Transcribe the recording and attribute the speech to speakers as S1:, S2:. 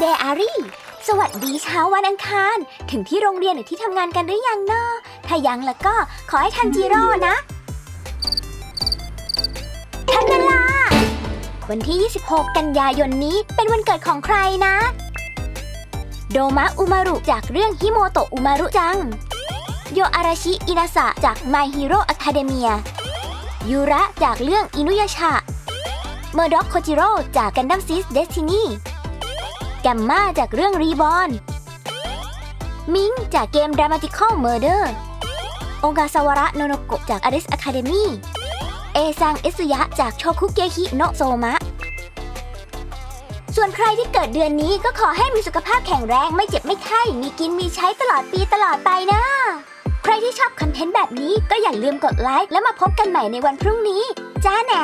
S1: เดอารี่ สวัสดีเช้าวันอังคาร ถึงที่โรงเรียนหรือที่ทำงานกันหรือยังเนาะถ้ายังแล้วก็ขอให้ทันจิโร่นะ ทันเวลา วันที่ 26 กันยายนนี้เป็นวันเกิดของใครนะ โดมะอุมารุจากเรื่องฮิโมโตะอุมารุจัง โยอาราชิอินาสะจาก My Hero Academia ยูระจากเรื่องอินุยาชะเมอร์ด็อกโคจิโร่จากกันดัมซิสเดสตินี แกมมาจากเรื่องรีบอนมิงจากเกม Dramatical Murder องกาซาวระโนโนโกะจาก Aris Academy เอซังเอสุยะจากโชคุเกฮิโนโซมะ ส่วนใครที่เกิดเดือนนี้ก็ขอให้มีสุขภาพแข็งแรงไม่เจ็บไม่ไข้มีกินมีใช้ตลอดปีตลอดไปนะ ใครที่ชอบคอนเทนต์แบบนี้ก็อย่าลืมกดไลค์แล้วมาพบกันใหม่ในวันพรุ่งนี้ จ้าแหน